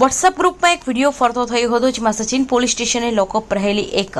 WhatsApp ગ્રુપમાં એક video ફરતો થયો હતો જેમાં સચિન પોલીસ સ્ટેશને લોકઅપ રહેલી એક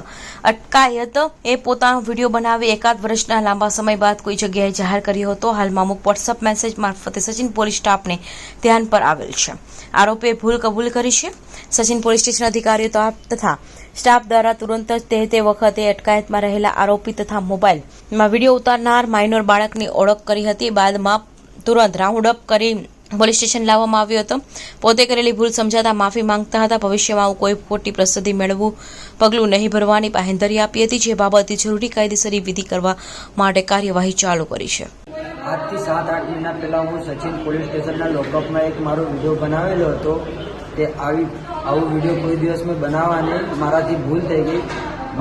અટકાયત. એ પોતાનો વીડિયો બનાવી એકાદ વર્ષના લાંબા સમય બાદ કોઈ જગ્યાએ જાહેર કર્યો હતો. હાલમાં અમુક વોટ્સઅપ મેસેજ મારફતે સચિન પોલીસ સ્ટાફને ધ્યાન પર આવેલ છે. આરોપીએ ભૂલ કબૂલ કરી છે. સચિન પોલીસ સ્ટેશન અધિકારીઓ તથા સ્ટાફ દ્વારા તુરંત જ તે તે વખતે અટકાયતમાં રહેલા આરોપી તથા મોબાઈલમાં વીડિયો ઉતારનાર માઇનોર બાળકની ઓળખ કરી હતી. બાદમાં તુરંત રાઉન્ડ અપ કરી પોલીસ સ્ટેશન લાવવામાં આવ્યો હતો. પોતે કરેલી ભૂલ સમજાતા માફી માંગતા હતા. ભવિષ્યમાં આવું કોઈ ખોટી પ્રસિદ્ધિ મેળવવું પગલું નહીં ભરવાની બાહેંધરી આપી હતી જે બાબતે જરૂરી કાયદેસરી વિધિ કરવા માટે કાર્યવાહી ચાલુ કરી છે. આજથી સાત આઠ મહિના પહેલાં હું સચિન પોલીસ સ્ટેશનના લોકઅપમાં એક મારો વીડિયો બનાવેલો હતો તે આવી આવું વીડિયો કોઈ દિવસ મેં બનાવવાની મારાથી ભૂલ થઈ ગઈ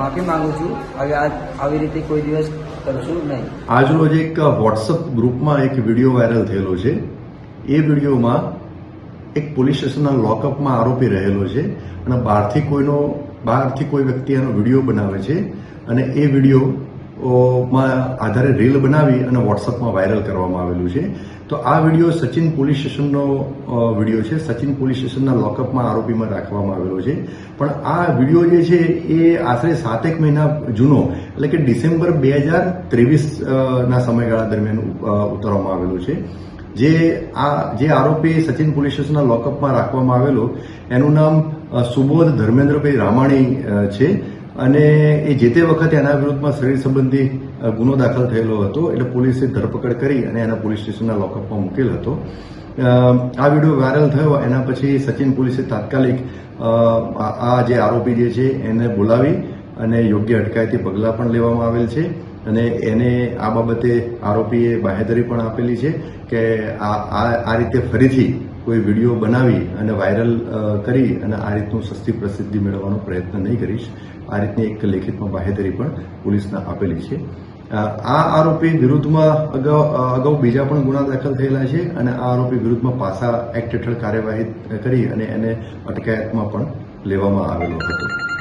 માફી માંગુ છું હવે આજ આવી રીતે કોઈ દિવસ કરશું નહીં. આજરોજ એક વોટ્સઅપ ગ્રુપમાં એક વીડિયો વાયરલ થયેલો છે. એ વિડીયોમાં એક પોલીસ સ્ટેશનના લોકઅપમાં આરોપી રહેલો છે અને બહારથી કોઈનો, બહારથી કોઈ વ્યક્તિ એનો વીડિયો બનાવે છે અને એ વિડીયોમાં આધારે રીલ બનાવી અને વોટ્સઅપમાં વાયરલ કરવામાં આવેલું છે. તો આ વીડિયો સચિન પોલીસ સ્ટેશનનો વીડિયો છે. સચિન પોલીસ સ્ટેશનના લોકઅપમાં આરોપીમાં રાખવામાં આવેલો છે. પણ આ વીડિયો જે છે એ આશરે સાતેક મહિના જૂનો, એટલે કે ડિસેમ્બર બે હજાર ત્રેવીસના સમયગાળા દરમિયાન ઉતારવામાં આવેલો છે. જે આ જે આરોપી સચિન પોલીસ સ્ટેશનના લોકઅપમાં રાખવામાં આવેલો, એનું નામ સુબોધ ધર્મેન્દ્રભાઈ રામાણી છે. અને એ જે તે વખતે એના વિરુદ્ધમાં શરીર સંબંધી ગુનો દાખલ થયેલો હતો, એટલે પોલીસે ધરપકડ કરી અને એના પોલીસ સ્ટેશનના લોકઅપમાં મૂકેલ હતો. આ વીડિયો વાયરલ થયો, એના પછી સચિન પોલીસે તાત્કાલિક આ જે આરોપી જે છે, એને બોલાવી અને યોગ્ય અટકાયતી પગલાં પણ લેવામાં આવેલ છે. અને એને આ બાબતે આરોપીએ બાહેધરી પણ આપેલી છે કે આ આ રીતે ફરીથી કોઈ વીડિયો બનાવી અને વાયરલ કરી અને આ રીતનું સસ્તી પ્રસિદ્ધિ મેળવવાનો પ્રયત્ન નહીં કરીશ. આ રીતની એક લેખિતમાં બાહેધરી પણ પોલીસને આપેલી છે. આ આરોપી વિરુદ્ધમાં અગાઉ અગાઉ બીજા પણ ગુના દાખલ થયેલા છે અને આ આરોપી વિરુદ્ધમાં પાસા એક્ટ હેઠળ કાર્યવાહી કરી અને એને અટકાયતમાં પણ લેવામાં આવેલો હતો.